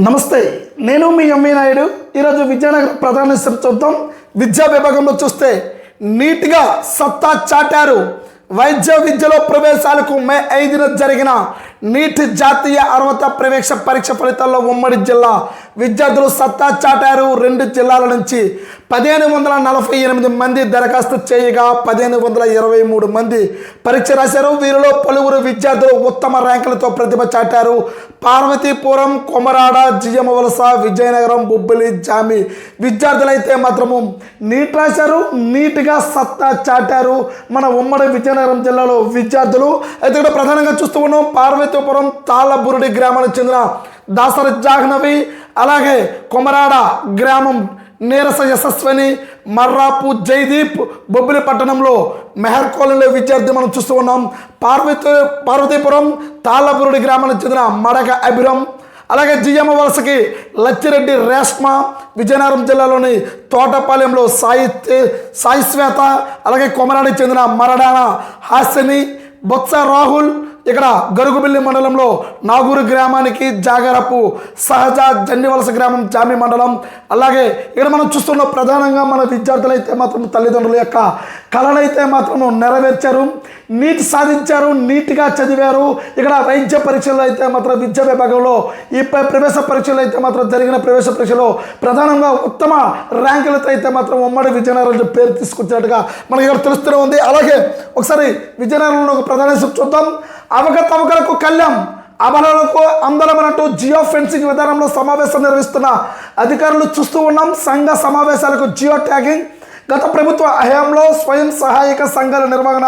నమస్తే నేను మీ ఎంవి నాయుడు. ఈరోజు విజయనగరం ప్రధాన చూద్దాం. విద్యా విభాగంలో చూస్తే నీట్గా సత్తా చాటారు. వైద్య విద్యలో ప్రవేశాలకు మే ఐదున జరిగిన నీట్ జాతీయ అర్హత ప్రవేశ పరీక్ష ఫలితాల్లో ఉమ్మడి జిల్లా విద్యార్థులు సత్తా చాటారు. రెండు జిల్లాల నుంచి పదిహేను వందల నలభై ఎనిమిది మంది దరఖాస్తు చేయగా పదిహేను వందల ఇరవై మూడు మంది పరీక్ష రాశారు. వీరిలో పలువురు విద్యార్థులు ఉత్తమ ర్యాంకులతో ప్రతిభ చాటారు. పార్వతీపురం కొమరాడ జిఎం వలస విజయనగరం బుబ్బలి జామి విద్యార్థులైతే మాత్రము నీట్ రాశారు. నీట్గా సత్తా చాటారు. మన ఉమ్మడి విజయనగరం జిల్లాలో విద్యార్థులు. అయితే ఇక్కడ ప్రధానంగా చూస్తూ ఉన్నాం. పార్వతీపురం తాళ్ళబురుడి గ్రామానికి చెందిన దాసరి జాహ్నవి అలాగే కొమరాడ గ్రామం నీరస యశస్విని మర్రాపు జైదీప్ బొబ్బిలి పట్టణంలో మెహర్ కాలనీలో విద్యార్థి మనం చూస్తూ ఉన్నాం. పార్వతి పార్వతీపురం తాళ్ళబురుడి గ్రామానికి చెందిన మడక అభిరం అలాగే జియ్యమ్మ వలసకి లచ్చిరెడ్డి రేష్మ విజయనగరం జిల్లాలోని తోటపాలెంలో సాయి సాయి శ్వేత అలాగే కొమరాడికి చెందిన మరడాన హాసిని బొత్స రాహుల్ ఇక్కడ గరుగుబిల్లి మండలంలో నాగూరు గ్రామానికి జాగరపు సహజ జన్నివలస గ్రామం జామి మండలం. అలాగే ఇక్కడ మనం చూస్తున్న ప్రధానంగా మన విద్యార్థులు అయితే మాత్రం తల్లిదండ్రుల యొక్క కళనైతే మాత్రం నెరవేర్చారు నీట్ సాధించారు నీట్గా చదివారు. ఇక్కడ వైద్య పరీక్షలు అయితే మాత్రం విద్యా విభాగంలో ఈ ప్రవేశ పరీక్షలు అయితే మాత్రం జరిగిన ప్రవేశ పరీక్షలో ప్రధానంగా ఉత్తమ ర్యాంకులతో అయితే మాత్రం ఉమ్మడి విజయనగరం పేరు తీసుకొచ్చినట్టుగా మనకి ఇక్కడ తెలుస్తూనే ఉంది. అలాగే ఒకసారి విజయనగరంలో ఒక ప్రధాన చూద్దాం. అవకతవకలకు కళ్యాణ్. అమలులకు అందరమన్నట్టు జియో ఫెన్సింగ్ విధానంలో సమావేశం నిర్వహిస్తున్న అధికారులు చూస్తూ ఉన్నాం. సంఘ సమావేశాలకు జియో ట్యాగింగ్. గత ప్రభుత్వ హయాంలో స్వయం సహాయక సంఘాల నిర్వహణ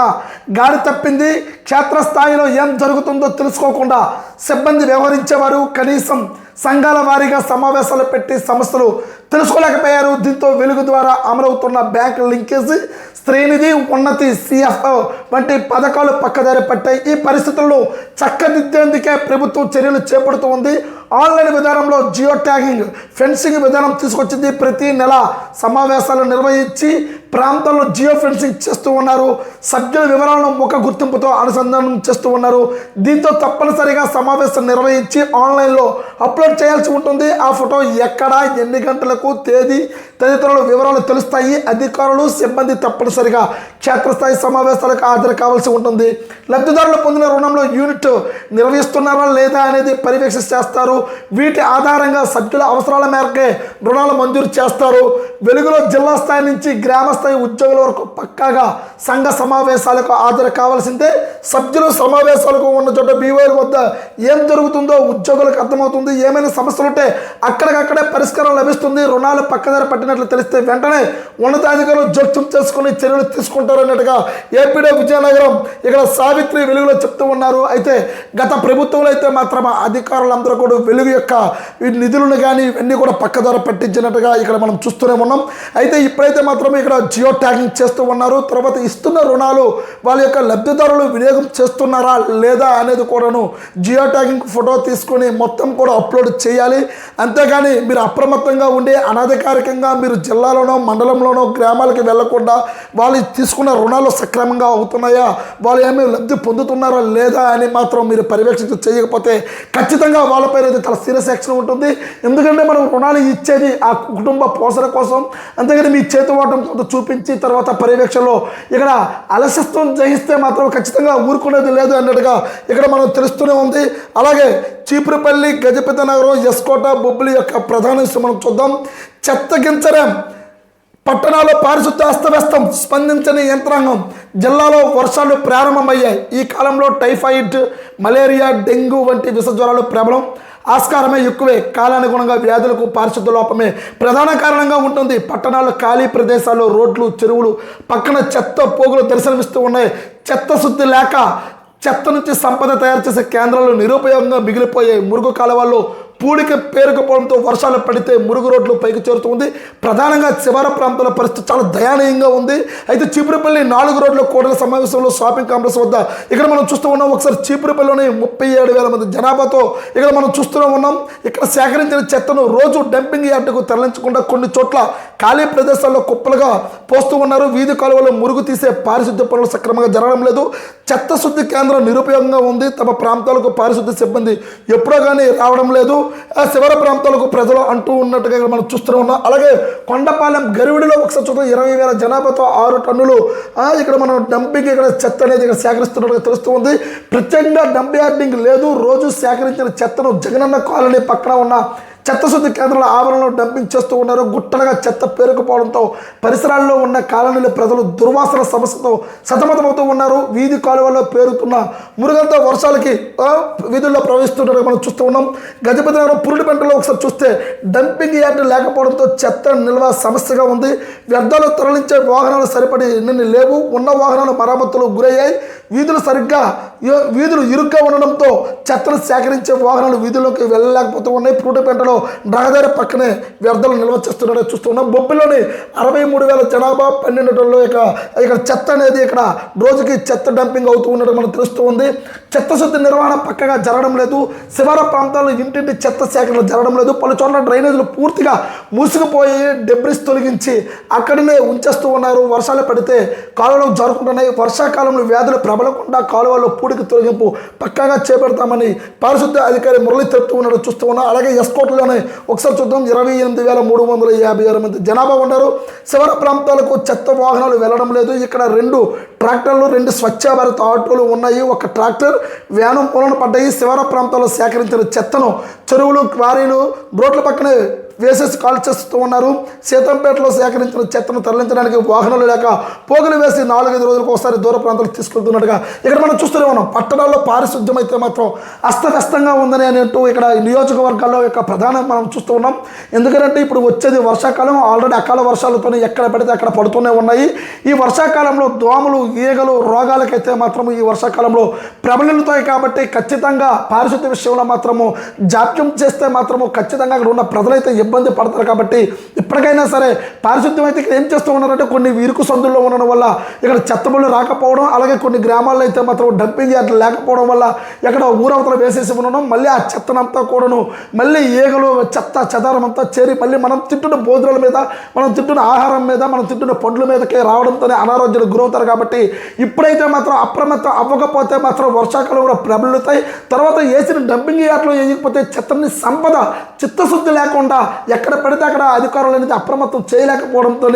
గాడి తప్పింది. క్షేత్రస్థాయిలో ఏం జరుగుతుందో తెలుసుకోకుండా సిబ్బంది వ్యవహరించేవారు కనీసం సంఘాల వారీగా సమావేశాలు పెట్టి సమస్యలు తెలుసుకోలేకపోయారు. దీంతో వెలుగు ద్వారా అమలవుతున్న బ్యాంక్ లింకేజ్ శ్రీనిధి ఉన్నతి సిఎఫ్ఓ వంటి పథకాలు పక్కదారి పట్టాయి. ఈ పరిస్థితులను చక్కదిద్దేందుకే ప్రభుత్వం చర్యలు చేపడుతూ ఉంది. ఆన్లైన్ విధానంలో జియో ట్యాగింగ్ ఫెన్సింగ్ విధానం తీసుకొచ్చింది. ప్రతి నెల సమావేశాలు నిర్వహించి ప్రాంతాల్లో జియో ఫెన్సింగ్ చేస్తూ ఉన్నారు. సభ్యుల వివరాలను ముఖ గుర్తింపుతో అనుసంధానం చేస్తూ ఉన్నారు. దీంతో తప్పనిసరిగా సమావేశం నిర్వహించి ఆన్లైన్లో అప్లోడ్ చేయాల్సి ఉంటుంది. ఆ ఫోటో ఎక్కడ ఎన్ని గంటలకు తేదీ తదితరుల వివరాలు తెలుస్తాయి. అధికారులు సిబ్బంది తప్పనిసరిగా క్షేత్రస్థాయి సమావేశాలకు హాజరు కావాల్సి ఉంటుంది. లబ్ధిదారులు పొందిన రుణంలో యూనిట్ నిర్వహిస్తున్నారా లేదా అనేది పర్యవేక్షణ చేస్తారు. వీటి ఆధారంగా సభ్యుల అవసరాల మేరకే రుణాలు మంజూరు చేస్తారు. వెలుగులో జిల్లా స్థాయి నుంచి గ్రామ స్థాయి ఉద్యోగుల వరకు పక్కాగా సంఘ సమావేశాలకు హాజరు కావాల్సిందే. సభ్యులు సమావేశాలకు ఉన్న చోట బీవోల వద్ద ఏం జరుగుతుందో ఉద్యోగులకు అర్థమవుతుంది. ఏమైనా సమస్యలు ఉంటే అక్కడికక్కడే పరిష్కారం లభిస్తుంది. రుణాలు పక్కదారి పట్టినట్లు తెలిస్తే వెంటనే ఉన్నతాధికారులు జోక్యం చేసుకుని చర్యలు తీసుకుంటారు అన్నట్టుగా ఏపీడే విజయనగరం ఇక్కడ సావిత్రి వెలుగులో చెప్తూ ఉన్నారు. అయితే గత ప్రభుత్వంలో అయితే మాత్రం అధికారులందరూ కూడా వెలుగు యొక్క ఈ నిధులను కానీ ఇవన్నీ కూడా పక్కదారి పట్టించినట్టుగా ఇక్కడ మనం చూస్తూనే ఉన్నాం. అయితే ఇప్పుడైతే మాత్రం ఇక్కడ జియో ట్యాగింగ్ చేస్తూ ఉన్నారు. తర్వాత ఇస్తున్న రుణాలు వాళ్ళ యొక్క లబ్ధిదారులు వినియోగం చేస్తున్నారా లేదా అనేది కూడాను జియో ట్యాగింగ్ ఫోటో తీసుకొని మొత్తం కూడా అప్లోడ్ చేయాలి. అంతేగాని మీరు అప్రమత్తంగా ఉండి అనధికారికంగా మీరు జిల్లాలోనో మండలంలోనో గ్రామాలకు వెళ్ళకుండా వాళ్ళు తీసుకున్న రుణాలు సక్రమంగా అవుతున్నాయా? వాళ్ళు ఏమీ లబ్ధి పొందుతున్నారా లేదా అని మాత్రం మీరు పర్యవేక్షణ చేయకపోతే ఖచ్చితంగా వాళ్ళపైన అయితే చాలా సీరియస్ యాక్షన్ ఉంటుంది. ఎందుకంటే మనం రుణాలు ఇచ్చేది ఆ కుటుంబ పోషణ కోసం. అంతేగాని మీ చేతి వాటం కొంత చూపించి తర్వాత పర్యవేక్షణలో ఇక్కడ అలసత్వం జయిస్తే మాత్రం ఖచ్చితంగా ఊరుకునేది లేదు అన్నట్టుగా ఇక్కడ మనం తెలుస్తూనే ఉంది. అలాగే చీపురుపల్లి గజపతి నగరం ఎస్కోట బొబ్బులి యొక్క ప్రధాన విషయం మనం చూద్దాం. చెత్తగించడం పట్టణాల్లో పారిశుద్ధ అస్తవ్యస్తం స్పందించని యంత్రాంగం జిల్లాలో వర్షాలు ప్రారంభమయ్యాయి. ఈ కాలంలో టైఫాయిడ్ మలేరియా డెంగ్యూ వంటి విష జ్వరాలు ప్రబలం. ఆస్కారమే ఎక్కువే. కాలానుగుణంగా వ్యాధులకు పారిశుద్ధ లోపమే ప్రధాన కారణంగా ఉంటుంది. పట్టణాలు ఖాళీ ప్రదేశాల్లో రోడ్లు చెరువులు పక్కన చెత్త పోగులు దర్శనమిస్తూ ఉన్నాయి. చెత్త శుద్ధి లేక చెత్త నుంచి సంపద తయారు చేసే కేంద్రాలు నిరుపయోగంగా మిగిలిపోయాయి. మురుగు కాలువల్లో పూడిక పేరుకుపోవడంతో వర్షాలు పడితే మురుగు రోడ్లు పైకి చేరుతుంది. ప్రధానంగా శివార ప్రాంతాల పరిస్థితి చాలా దయానీయంగా ఉంది. అయితే చీపురుపల్లి నాలుగు రోడ్ల కోడల సమావేశంలో షాపింగ్ కాంప్లెక్స్ వద్ద ఇక్కడ మనం చూస్తూ ఉన్నాం ఒకసారి చీపురుపల్లిలోని ముప్పై ఏడు వేల మంది జనాభాతో ఇక్కడ మనం చూస్తూనే ఉన్నాం. ఇక్కడ సేకరించిన చెత్తను రోజు డంపింగ్ యార్డుకు తరలించకుండా కొన్ని చోట్ల ఖాళీ ప్రదేశాల్లో కుప్పలుగా పోస్తూ ఉన్నారు. వీధి కాలువలో మురుగు తీసే పారిశుద్ధ్య పనులు సక్రమంగా జరగడం లేదు. చెత్త శుద్ధి కేంద్రం నిరుపయోగంగా ఉంది. తమ ప్రాంతాలకు పారిశుద్ధ్య సిబ్బంది ఎప్పుడో కానీ రావడం లేదు. శివర ప్రాంతాలకు ప్రజలు అంటూ ఉన్నట్టుగా మనం చూస్తూ ఉన్నాం. అలాగే కొండపాలెం గరివిడిలో ఒకసారి చూద్దాం. ఇరవై వేల జనాభాతో ఆరు టన్నులు ఇక్కడ మనం డంపింగ్ ఇక్కడ చెత్త అనేది ఇక్కడ సేకరిస్తున్నట్టుగా తెలుస్తూ ఉంది. ప్రత్యేకంగా డంప్ యార్డింగ్ లేదు. రోజు సేకరించిన చెత్తను జగనన్న కాలనీ పక్కన ఉన్న చెత్త శుద్ధి కేంద్రాల ఆవరణలో డంపింగ్ చేస్తూ ఉన్నారు. గుట్టలుగా చెత్త పేరుకుపోవడంతో పరిసరాల్లో ఉన్న కాలనీల ప్రజలు దుర్వాసన సమస్యతో సతమతమవుతూ ఉన్నారు. వీధి కాలువల్లో పేరుతున్న మురుగంతో వర్షాలకి వీధుల్లో ప్రవహిస్తుండడం మనం చూస్తూ ఉన్నాం. గజపతి నగరం పురుడి పంటలో ఒకసారి చూస్తే డంపింగ్ యార్డ్ లేకపోవడంతో చెత్త నిల్వ సమస్యగా ఉంది. వ్యర్థాలు తరలించే వాహనాలు సరిపడి నిన్ను లేవు. ఉన్న వాహనాలు మరమ్మతులు గురయ్యాయి. వీధులు సరిగ్గా వీధులు ఇరుగ్గా ఉండడంతో చెత్తను సేకరించే వాహనాలు వీధుల్లోకి వెళ్ళలేకపోతూ ఉన్నాయి. పూటపెంటలో రహదారి పక్కనే వ్యర్థాలు నిల్వ చేస్తున్నారో చూస్తున్నాం. బొబ్బిలోని అరవై మూడు వేల జనాభా పన్నెండు టన్నులు ఇక ఇక్కడ చెత్త అనేది ఇక్కడ రోజుకి చెత్త డంపింగ్ అవుతూ ఉండడం మనకు తెలుస్తూ ఉంది. చెత్త శుద్ధి నిర్వహణ పక్కగా జరగడం లేదు. శివార ప్రాంతాల్లో ఇంటింటి చెత్త సేకరణ జరగడం లేదు. పలు చోట్ల డ్రైనేజీలు పూర్తిగా మూసుకుపోయి డెబ్రిస్ తొలగించి అక్కడనే ఉంచేస్తూ ఉన్నారు. వర్షాలు పడితే కాలువలు జారుకుంటున్నాయి వర్షాకాలంలో వ్యాధులు ప్రబలకుండా కాలువల్లో పూడికి తొలగింపు పక్కాగా చేపడతామని పారిశుద్ధ అధికారి మురళి తెలుపుతూ ఉన్నాడు చూస్తూ ఉన్నాం. అలాగే ఎస్కోట్లోనే ఒకసారి చూద్దాం. ఇరవై ఎనిమిది వేల మూడు వందల యాభై ఆరు మంది జనాభా ఉన్నారు. శివర ప్రాంతాలకు చెత్త వాహనాలు వెళ్ళడం లేదు. ఇక్కడ రెండు ట్రాక్టర్లు రెండు స్వచ్ఛ భారత్ ఆటోలు ఉన్నాయి. ఒక ట్రాక్టర్ వ్యానం మూలన పడ్డాయి. శివర ప్రాంతాల్లో సేకరించిన చెత్తను చెరువులు క్వారీలు రోడ్ల పక్కనే వేసేసి కాల్ చేస్తూ ఉన్నారు. సీతంపేటలో సేకరించిన చెత్తను తరలించడానికి వాహనాలు లేక పోగులు వేసి నాలుగైదు రోజులకు ఒకసారి దూర ప్రాంతాలకు తీసుకెళ్తున్నట్టుగా ఇక్కడ మనం చూస్తూనే ఉన్నాం. పట్టణాల్లో పారిశుద్ధ్యం అయితే మాత్రం అస్తవ్యస్తంగా ఉందని అనేట్టు ఇక్కడ నియోజకవర్గాల్లో యొక్క ప్రధానం మనం చూస్తూ ఉన్నాం. ఎందుకంటే ఇప్పుడు వచ్చేది వర్షాకాలం ఆల్రెడీ అకాల వర్షాలతో ఎక్కడ పడితే అక్కడ పడుతూనే ఉన్నాయి. ఈ వర్షాకాలంలో దోమలు ఈగలు రోగాలకైతే మాత్రం ఈ వర్షాకాలంలో ప్రబలుతాయి కాబట్టి ఖచ్చితంగా పారిశుద్ధ్య విషయంలో మాత్రము జాప్యం చేస్తే మాత్రము ఖచ్చితంగా అక్కడ ఉన్న ప్రజలైతే ఇబ్బంది పడతారు కాబట్టి ఇప్పటికైనా సరే పారిశుద్ధ్యం అయితే ఇక్కడ ఏం చేస్తూ ఉన్నారంటే కొన్ని ఇరుకు సందుల్లో ఉండడం వల్ల ఇక్కడ చెత్తబళ్ళు రాకపోవడం అలాగే కొన్ని గ్రామాల్లో అయితే మాత్రం డంపింగ్ యార్డ్ లేకపోవడం వల్ల ఎక్కడ ఊరవతల వేసేసి ఉండడం మళ్ళీ ఆ చెత్తనంతా కూడాను మళ్ళీ ఈగలు చెత్త చెదారం అంతా చేరి మళ్ళీ మనం తింటున్న భోజనాల మీద మనం తింటున్న ఆహారం మీద మనం తింటున్న పండ్ల మీదకే రావడంతోనే అనారోగ్యాలు గురవుతారు కాబట్టి ఇప్పుడైతే మాత్రం అప్రమత్తం అవ్వకపోతే మాత్రం వర్షాకాలం కూడా ప్రబలుతాయి. తర్వాత వేసిన డంపింగ్ యార్డ్లో వేయకపోతే చెత్తని సంపద చిత్తశుద్ధి లేకుండా ఎక్కడ పడితే అక్కడ అధికారులు అనేది అప్రమత్తం చేయలేకపోవడంతో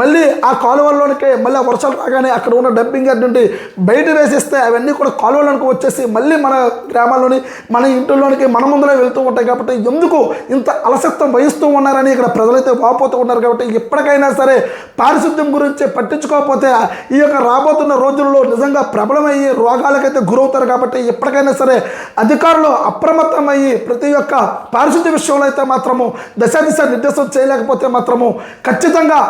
మళ్ళీ ఆ కాలువల్లోనికే మళ్ళీ ఆ వర్షాలు రాగానే అక్కడ ఉన్న డంపింగ్ యార్డ్ నుండి బయట వేసేస్తే అవన్నీ కూడా కాలువలోనికి వచ్చేసి మళ్ళీ మన గ్రామాల్లోని మన ఇంటిలోనికి మన ముందులో వెళ్తూ ఉంటాయి కాబట్టి ఎందుకు ఇంత అలసత్వం వహిస్తూ ఉన్నారని ఇక్కడ ప్రజలైతే వాపోతూ ఉన్నారు కాబట్టి ఎప్పటికైనా సరే పారిశుద్ధ్యం గురించి పట్టించుకోకపోతే ఈ యొక్క రాబోతున్న రోజుల్లో నిజంగా ప్రబలమయ్యి రోగాలకైతే గురవుతారు కాబట్టి ఎప్పటికైనా సరే అధికారులు అప్రమత్తమయ్యి ప్రతి ఒక్క పారిశుద్ధ్య విషయంలో అయితే మాత్రము దశ దిశ నిర్దేశం చేయలేకపోతే మాత్రము ఖచ్చితంగా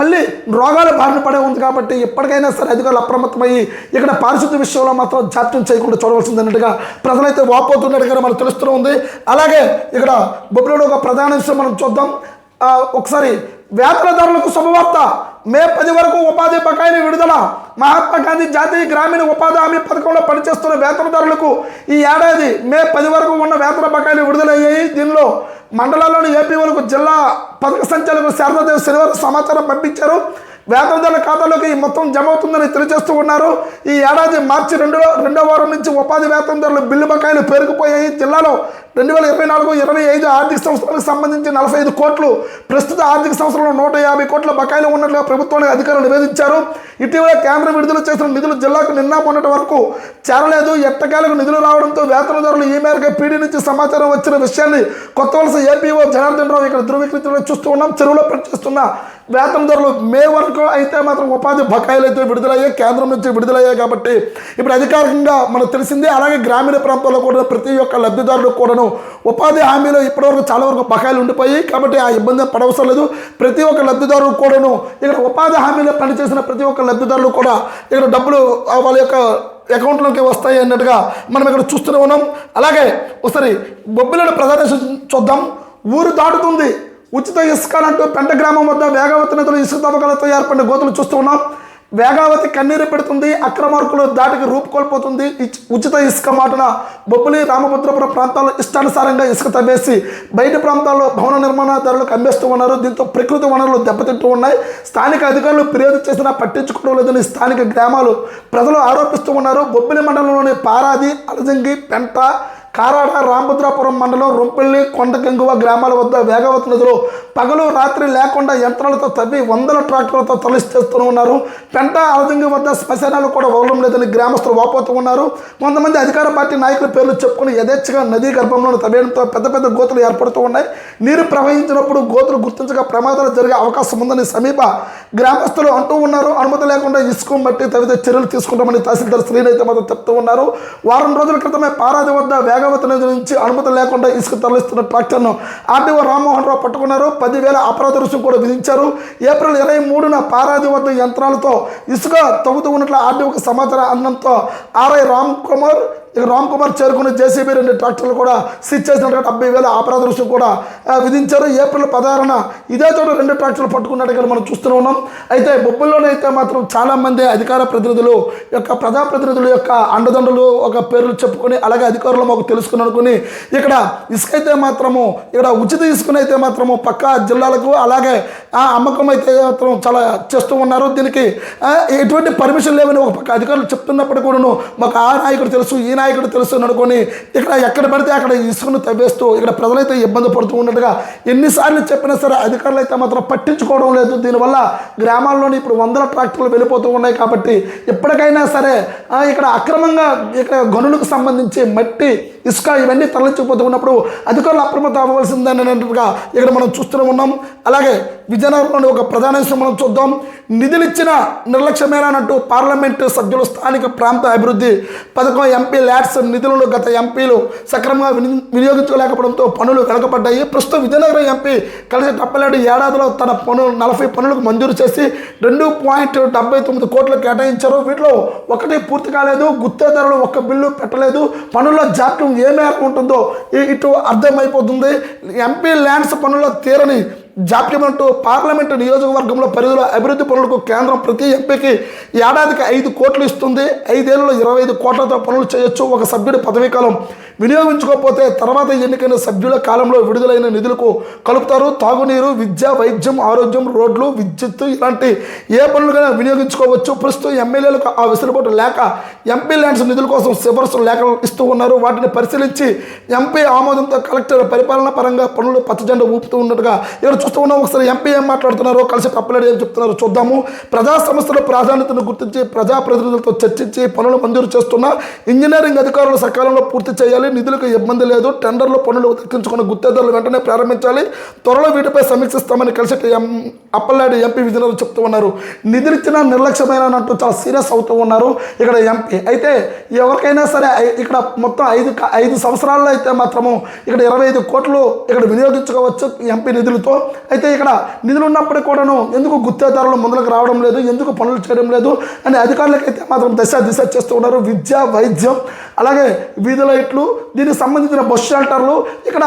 మళ్ళీ రోగాల బారిన పడే ఉంది కాబట్టి ఎప్పటికైనా సరే అధికారులు అప్రమత్తమయ్యి ఇక్కడ పారిశుద్ధ్య విషయంలో మాత్రం జాప్యం చేయకుండా చూడవలసింది అన్నట్టుగా ప్రజలైతే వాపోతున్నట్టుగా మనకు తెలుస్తూ ఉంది. అలాగే ఇక్కడ బొబ్బిలో ఒక ప్రధాన విషయం మనం చూద్దాం. ఒకసారి వ్యాపారదారులకు శుభవార్త. మే పది వరకు ఉపాధి బకాయిని విడుదల. మహాత్మా గాంధీ జాతీయ గ్రామీణ ఉపాధి హామీ పథకంలో పనిచేస్తున్న వేతనదారులకు ఈ ఏడాది మే పది వరకు ఉన్న వేతన బకాయిలు విడుదలయ్యాయి. దీనిలో మండలాల్లోని ఏపీఓలకు జిల్లా పథక సంచాలకు శారదాదేవి శనివారం సమాచారం పంపించారు. వేతనదారుల ఖాతాలోకి మొత్తం జమ అవుతుందని తెలియజేస్తూ ఉన్నారు. ఈ ఏడాది మార్చి రెండులో రెండో వారం నుంచి ఉపాధి వేతనదారుల బిల్లు బకాయిలు పెరిగిపోయాయి. జిల్లాలో రెండు వేల ఇరవై నాలుగు ఇరవై ఐదు ఆర్థిక సంవత్సరానికి సంబంధించి నలభై ఐదు కోట్లు ప్రస్తుత ఆర్థిక సంవత్సరంలో నూట యాభై కోట్ల బకాయిలు ఉన్నట్లుగా ప్రభుత్వానికి అధికారులు నివేదించారు. ఇటీవల కేంద్రం విడుదల చేసిన నిధులు జిల్లాకు నిన్న మొన్నటి వరకు చేరలేదు. ఎట్టకేలకు నిధులు రావడంతో వేతనదారులు ఈ మేరకు పీడీ నుంచి సమాచారం వచ్చిన విషయాన్ని కొత్త వలస ఏపీఓ జనార్దన్ రావు ఇక్కడ ధృవీకరించడం చూస్తూ ఉన్నాం. చెరువులో పనిచేస్తున్న వేతనదారులు మే వరకు అయితే మాత్రం ఉపాధి బకాయిలు అయితే విడుదలయ్యాయి కేంద్రం నుంచి విడుదలయ్యాయి కాబట్టి ఇప్పుడు అధికారికంగా మనకు తెలిసిందే అలాగే గ్రామీణ ప్రాంతాల్లో కూడా ప్రతి ఒక్క లబ్ధిదారులు కూడాను ఉపాధి హామీలో ఇప్పటివరకు చాలా వరకు బకాయిలు ఉండిపోయి కాబట్టి ఆ ఇబ్బంది పడవసరం లేదు. ప్రతి ఒక్క లబ్ధిదారు కూడాను ఇక్కడ ఉపాధి హామీలో పనిచేసిన ప్రతి ఒక్క లబ్ధిదారులు కూడా ఇక్కడ డబ్బులు వాళ్ళ యొక్క అకౌంట్లోకి వస్తాయి అన్నట్టుగా మనం ఇక్కడ చూస్తూనే ఉన్నాం. అలాగే ఒకసారి బొబ్బిలను ప్రధాన చూద్దాం. ఊరు దాటుతుంది. ఉచిత ఇసుకలంటూ పెంట గ్రామం వద్ద వేగావతి నదులు ఇసుక తవ్వకాలతో ఏర్పడిన గోతులు చూస్తూ ఉన్నాం. వేగావతి కన్నీరు పెడుతుంది అక్రమార్కులు దాటికి రూపుకోల్పోతుంది ఉచిత ఇసుక మాటన బొబ్బులి రామభద్రపురం ప్రాంతాల్లో ఇష్టానుసారంగా ఇసుక తవ్వేసి బయట ప్రాంతాల్లో భవన నిర్మాణదారులకు అమ్మేస్తూ ఉన్నారు. దీంతో ప్రకృతి వనరులు దెబ్బతింటూ ఉన్నాయి. స్థానిక అధికారులు ఫిర్యాదు చేసినా పట్టించుకోవడం లేదని స్థానిక గ్రామాలు ప్రజలు ఆరోపిస్తూ ఉన్నారు. బొబ్బిలి మండలంలోని పారాది అలజంగి పెంట కారాడ రామభద్రాపురం మండలం రొంపల్లి కొండగంగువ గ్రామాల వద్ద వేగవతి నదిలో పగలు రాత్రి లేకుండా యంత్రాలతో తవ్వి వందల ట్రాక్టర్లతో తరలిస్తూ ఉన్నారు. పెంట అలజంగి వద్ద శ్మశానాలు కూడా వదలడం లేదని గ్రామస్తులు వాపోతూ ఉన్నారు. కొంతమంది అధికార పార్టీ నాయకుల పేర్లు చెప్పుకుని యథేచ్ఛగా నదీ గర్భంలో తవ్వేయడంతో పెద్ద పెద్ద గోతులు ఏర్పడుతూ ఉన్నాయి. నీరు ప్రవహించినప్పుడు గోతులు గుర్తించగా ప్రమాదాలు జరిగే అవకాశం ఉందని సమీప గ్రామస్తులు అంటూ ఉన్నారు. అనుమతి లేకుండా ఇసుక మట్టి తవ్వితే చర్యలు తీసుకుంటామని తహసీల్దార్ శ్రీనైతే మాత్రం చెప్తూ ఉన్నారు. వారం రోజుల క్రితమే పారాది వద్ద వేగ నది నుంచి అనుమతి లేకుండా ఇసుక తరలిస్తున్న ట్రాక్టర్ను ఆర్డీఓ రామ్మోహన్ రావు పట్టుకున్నారు. పదివేల అపరాధ రుసుము కూడా విధించారు. ఏప్రిల్ ఇరవై మూడున పారాది వద్ద యంత్రాలతో ఇసుక తవ్వుతూ ఉన్నట్లు ఆర్డీఓకి సమాచారం అందడంతో ఆర్ఐ రామ్ కుమార్ ఇక రామ్ కుమార్ చేరుకుని జేసీబీ రెండు ట్రాక్టర్లు కూడా సీజ్ చేసినట్టు డెబ్బై వేల అపరాధ రుసుము కూడా విధించారు. ఏప్రిల్ పదహారున ఇదే చోట రెండు ట్రాక్టర్లు పట్టుకున్నట్టుగా మనం చూస్తూనే ఉన్నాం. అయితే బొబ్బుల్లోనే అయితే మాత్రం చాలామంది అధికార ప్రతినిధులు యొక్క ప్రజాప్రతినిధుల యొక్క అండదండలు ఒక పేర్లు చెప్పుకొని అలాగే అధికారులు మాకు తెలుసుకుని అనుకుని ఇక్కడ ఇసుక అయితే మాత్రము ఇక్కడ ఉచిత ఇసుకను అయితే మాత్రము పక్క జిల్లాలకు అలాగే ఆ అమ్మకం అయితే మాత్రం చాలా చేస్తూ ఉన్నారు. దీనికి ఎటువంటి పర్మిషన్ లేవని ఒక పక్క అధికారులు చెప్తున్నప్పుడు కూడాను మాకు ఆ నాయకుడు తెలుసు ఈ నాయకుడు తెలుసు అని అనుకొని ఇక్కడ ఎక్కడ పడితే అక్కడ ఇసుకను తవ్వేస్తూ ఇక్కడ ప్రజలైతే ఇబ్బంది పడుతూ ఉన్నట్టుగా ఎన్నిసార్లు చెప్పినా సరే అధికారులు అయితే మాత్రం పట్టించుకోవడం లేదు. దీనివల్ల గ్రామాల్లోని ఇప్పుడు వందల ట్రాక్టర్లు వెళ్ళిపోతూ ఉన్నాయి కాబట్టి ఎప్పటికైనా సరే ఇక్కడ అక్రమంగా ఇక్కడ గనులకు సంబంధించి మట్టి ఇసుక ఇవన్నీ తరలించిపోతూ ఉన్నప్పుడు అధికారులు అప్రమత్తం అవ్వవలసిందని అన్నట్టుగా ఇక్కడ మనం చూస్తూనే ఉన్నాం. అలాగే విజయనగరంలోని ఒక ప్రధాన విషయం మనం చూద్దాం. నిధులిచ్చిన నిర్లక్ష్యమేనా నిర్లక్ష్యమేనన్నట్టు పార్లమెంటు సభ్యులు స్థానిక ప్రాంత అభివృద్ధి పథకం ఎంపీ ల్యాడ్స్ నిధులను గత ఎంపీలు సక్రమంగా విని వినియోగించుకోలేకపోవడంతో పనులు వెనకబడ్డాయి. ప్రస్తుతం విజయనగరం ఎంపీ కలిసి టప్పలేడు ఏడాదిలో తన పనులు నలభై పనులకు మంజూరు చేసి రెండు పాయింట్ డెబ్బై తొమ్మిది కోట్లు కేటాయించారు. వీటిలో ఒకటి పూర్తి కాలేదు. గుత్తేదారులు ఒక్క బిల్లు పెట్టలేదు. పనుల్లో జాప్యం ఏ మేరకు ఉంటుందో ఇటు అర్థమైపోతుంది. ఎంపీ ల్యాండ్స్ పనుల్లో తీరని జాప్యం అంటూ పార్లమెంటు నియోజకవర్గంలో పరిధిలో అభివృద్ధి పనులకు కేంద్రం ప్రతి ఎంపీకి ఏడాదికి ఐదు కోట్లు ఇస్తుంది. ఐదేళ్ళలో ఇరవై ఐదు కోట్లతో పనులు చేయొచ్చు. ఒక సభ్యుడి పదవీ కాలం వినియోగించుకోకపోతే తర్వాత ఎన్నికైన సభ్యుల కాలంలో విడుదలైన నిధులకు కలుపుతారు. తాగునీరు విద్య వైద్యం ఆరోగ్యం రోడ్లు విద్యుత్ ఇలాంటి ఏ పనులకైనా వినియోగించుకోవచ్చు. ప్రస్తుతం ఎమ్మెల్యేలకు ఆ వెసులుబాటు లేక ఎంపీ ల్యాండ్స్ నిధుల కోసం సిఫార్సు లేఖలు ఇస్తూ ఉన్నారు. వాటిని పరిశీలించి ఎంపీ ఆమోదంతో కలెక్టర్ పరిపాలన పరంగా పనులు పచ్చజెండ ఊపుతూ ఉన్నట్టుగా ఇక్కడ చూస్తూ ఉన్నాం. ఒకసారి ఎంపీ ఏం మాట్లాడుతున్నారో కలిసి తప్పలేడు ఏం చెప్తున్నారో చూద్దాము. ప్రజా సంస్థల ప్రాధాన్యతను గుర్తించి ప్రజాప్రతినిధులతో చర్చించి పనులు మంజూరు చేస్తున్న ఇంజనీరింగ్ అధికారులు సకాలంలో పూర్తి చేయాలి. నిధులకు ఇబ్బంది లేదు టెండర్లో పనులు దక్కించుకున్న గుత్తేదారులు వెంటనే ప్రారంభించాలి. త్వరలో వీటిపై సమీక్షిస్తామని కలిసి ఎం అప్పలనాయుడు ఎంపీ విజయనగరం చెప్తూ ఉన్నారు. నిధులిచ్చిన నిర్లక్ష్యమైన అంటూ చాలా సీరియస్ అవుతూ ఉన్నారు ఇక్కడ ఎంపీ. అయితే ఎవరికైనా సరే ఇక్కడ మొత్తం ఐదు ఐదు సంవత్సరాల్లో అయితే మాత్రము ఇక్కడ ఇరవై ఐదు కోట్లు ఇక్కడ వినియోగించుకోవచ్చు ఎంపీ నిధులతో. అయితే ఇక్కడ నిధులు ఉన్నప్పటికీ కూడాను ఎందుకు గుత్తేదారులు ముందులకు రావడం లేదు ఎందుకు పనులు చేయడం లేదు అని అధికారులకైతే మాత్రం దశ దిశ చేస్తూ ఉన్నారు. విద్య వైద్యం అలాగే వీధి లైట్లు దీనికి సంబంధించిన బస్ షెల్టర్లు ఇక్కడ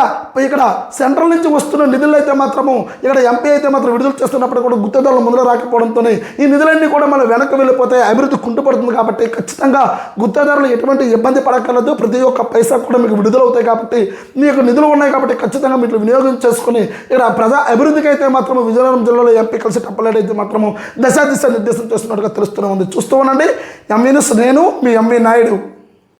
ఇక్కడ సెంట్రల్ నుంచి వస్తున్న నిధులు అయితే మాత్రము ఇక్కడ ఎంపీ అయితే మాత్రం విడుదల చేస్తున్నప్పుడు కూడా గుత్తేదారులు ముందుకు రాకపోవడంతో ఈ నిధులన్నీ కూడా మనం వెనక్కి వెళ్ళిపోతే అభివృద్ధి కుంటుపడుతుంది కాబట్టి ఖచ్చితంగా గుత్తేదారులు ఎటువంటి ఇబ్బంది పడక్కర్లేదు. ప్రతి ఒక్క పైసా కూడా మీకు విడుదలవుతాయి కాబట్టి మీకు నిధులు ఉన్నాయి కాబట్టి ఖచ్చితంగా మీరు వినియోగం చేసుకుని ఇక్కడ ప్రజా అభివృద్ధికి అయితే మాత్రం విజయనగరం జిల్లాలో ఎంపీ కలిసి టప్పలేడు అయితే మాత్రము దశా దిశ నిర్దేశం చేస్తున్నట్టుగా తెలుస్తూనే ఉంది. చూస్తూ ఉండండి. ఎంఈ నేను మీ ఎంవీ నాయుడు.